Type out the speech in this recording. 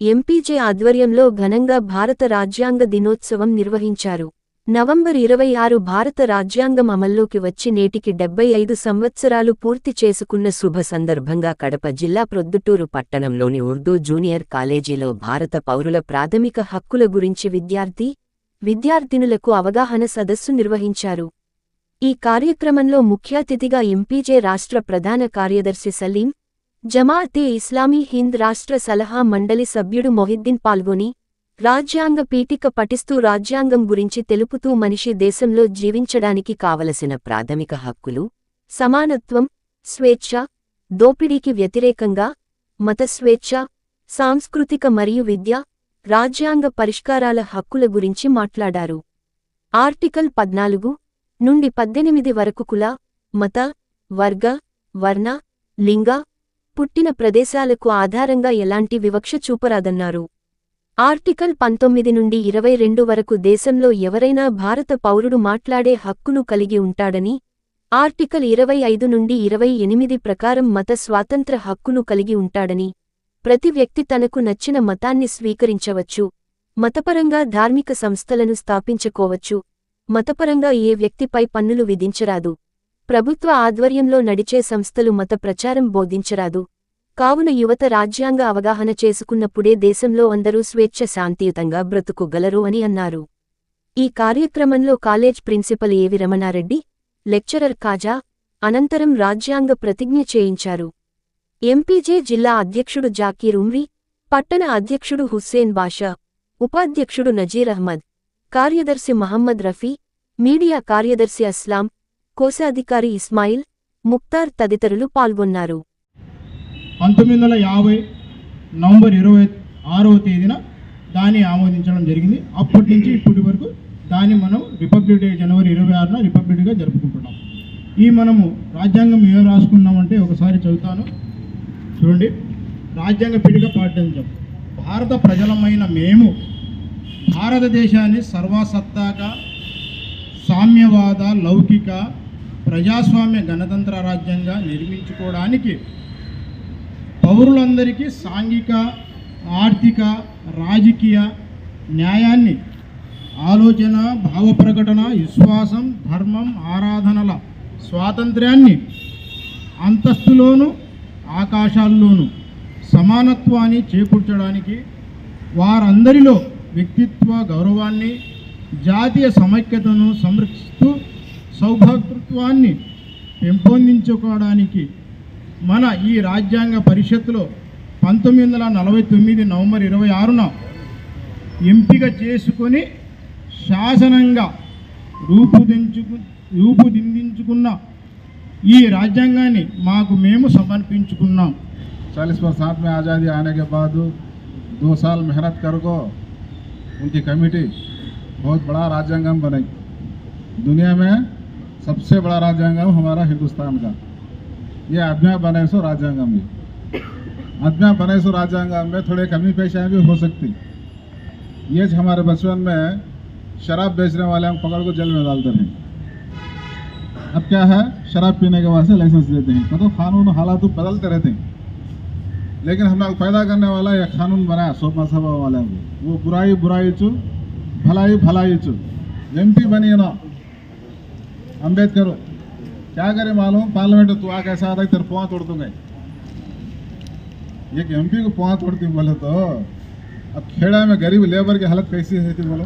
MPJ ఆధ్వర్యంలో ఘనంగా భారత రాజ్యాంగ దినోత్సవం నిర్వహించారు. నవంబర్ ఇరవై ఆరు భారత రాజ్యాంగం అమల్లోకి వచ్చి నేటికి డెబ్బై ఐదు సంవత్సరాలు పూర్తి చేసుకున్న శుభ సందర్భంగా కడప జిల్లా ప్రొద్దుటూరు పట్టణంలోని ఉర్దూ జూనియర్ కాలేజీలో భారత పౌరుల ప్రాథమిక హక్కుల గురించి విద్యార్థి విద్యార్థినులకు అవగాహన సదస్సు నిర్వహించారు. ఈ కార్యక్రమంలో ముఖ్యాతిథిగా ఎంపీజే రాష్ట్ర ప్రధాన కార్యదర్శి సలీం జమాఅతే ఇస్లామీ హింద్ రాష్ట్ర సలహా మండలి సభ్యుడు మొహిద్దీన్ పాల్గొని రాజ్యాంగ పీఠిక పఠిస్తూ రాజ్యాంగం గురించి తెలుపుతూ మనిషి దేశంలో జీవించడానికి కావలసిన ప్రాథమిక హక్కులు సమానత్వం స్వేచ్ఛ దోపిడీకి వ్యతిరేకంగా మత స్వేచ్ఛ సాంస్కృతిక మరియు విద్య రాజ్యాంగ పరిష్కారాల హక్కుల గురించి మాట్లాడారు. ఆర్టికల్ పద్నాలుగు నుండి పద్దెనిమిది వరకు కుల మత వర్గ వర్ణ లింగ పుట్టిన ప్రదేశాలకు ఆధారంగా ఎలాంటి వివక్ష చూపరాదన్నారు. ఆర్టికల్ పంతొమ్మిది నుండి ఇరవై రెండు వరకు దేశంలో ఎవరైనా భారత పౌరుడు మాట్లాడే హక్కును కలిగి ఉంటాడని ఆర్టికల్ ఇరవై ఐదు నుండి ఇరవై ఎనిమిది ప్రకారం మత స్వాతంత్ర హక్కును కలిగి ఉంటాడని ప్రతి వ్యక్తి తనకు నచ్చిన మతాన్ని స్వీకరించవచ్చు మతపరంగా ధార్మిక సంస్థలను స్థాపించుకోవచ్చు మతపరంగా ఏ వ్యక్తిపై పన్నులు విధించరాదు. ప్రభుత్వ ఆధ్వర్యంలో నడిచే సంస్థలు మత ప్రచారం బోధించరాదు. కావున యువత రాజ్యాంగ అవగాహన చేసుకున్నప్పుడే దేశంలో అందరూ స్వేచ్ఛ శాంతియుతంగా బ్రతుకుగలరు అని అన్నారు. ఈ కార్యక్రమంలో కాలేజ్ ప్రిన్సిపల్ ఏవి రమణారెడ్డి లెక్చరర్ కాజా అనంతరం రాజ్యాంగ ప్రతిజ్ఞ చేయించారు. ఎంపీజే జిల్లా అధ్యక్షుడు జాకీర్ ఉమ్రీ పట్టణ అధ్యక్షుడు హుస్సేన్ బాషా ఉపాధ్యక్షుడు నజీర్ అహ్మద్ కార్యదర్శి మహమ్మద్ రఫీ మీడియా కార్యదర్శి అస్లాం కోశాధికారి ఇస్మాయిల్ ముక్తార్ తదితరులు పాల్గొన్నారు. పంతొమ్మిది వందల యాభై నవంబర్ ఇరవై ఆరవ తేదీన దాన్ని ఆమోదించడం జరిగింది. అప్పటి నుంచి ఇప్పటి వరకు దాన్ని మనం రిపబ్లిక్ డే జనవరి ఇరవై ఆరున రిపబ్లిక్ డేగా జరుపుకుంటున్నాం. ఈ మనము రాజ్యాంగం ఏం రాసుకున్నామంటే ఒకసారి చదువుతాను. చూడండి రాజ్యాంగ పీఠిక పాటించం భారత ప్రజలమైన మేము భారతదేశాన్ని సర్వసత్తాక సామ్యవాద లౌకిక ప్రజాస్వామ్య గణతంత్ర రాజ్యంగా నిర్మించుకోవడానికి పౌరులందరికీ సాంఘిక ఆర్థిక రాజకీయ న్యాయాన్ని ఆలోచన భావ ప్రకటన విశ్వాసం ధర్మం ఆరాధనల స్వాతంత్ర్యాన్ని అంతస్తులోను ఆకాశాల్లోనూ సమానత్వాన్ని చేకూర్చడానికి వారందరిలో వ్యక్తిత్వ గౌరవాన్ని జాతీయ సమైక్యతను సంరక్షిస్తూ సౌభాతృత్వాన్ని పెంపొందించుకోవడానికి మన ఈ రాజ్యాంగ పరిషత్తులో పంతొమ్మిది వందల నలభై తొమ్మిది నవంబర్ ఇరవై ఆరున ఎంపిక చేసుకొని శాసనంగా రూపుదించుకు రూపుదిద్దించుకున్న ఈ రాజ్యాంగాన్ని మాకు మేము సమర్పించుకున్నాం चालीस बरसात में आज़ादी आने के बाद दो साल मेहनत कर को उनकी कमेटी बहुत बड़ा राज्यांगम बनाई दुनिया में सबसे बड़ा राज्यांगम हमारा हिंदुस्तान का ये आज्ञा बने सो राज्यांगम ये आज्ञा बने सो राज्यांगम में थोड़े कमी पेशाएं भी हो सकती ये हमारे बचपन में शराब बेचने वाले हम पकड़ को जेल में डालते रहे अब क्या है? शराब पीने के वास्ते लाइसेंस देते हैं। तो कानून हालात तो बदलते रहते हैं। लेकिन हम लोग पैदा करने वाला यह कानून बनाया सो मसबा वाले वो बुराई बुराई चु, भलाई भलाई चु। एम पी बनी ना। अंबेडकर क्या करे मालूम? पार्लियामेंट तू आ कैसा आता तेरे पुआ तोड़ दूँगा। एक एमपी को पुआ तोड़ती बोले तो। अब खेड़ा में गरीब लेबर की हालत कैसी रहती बोलो?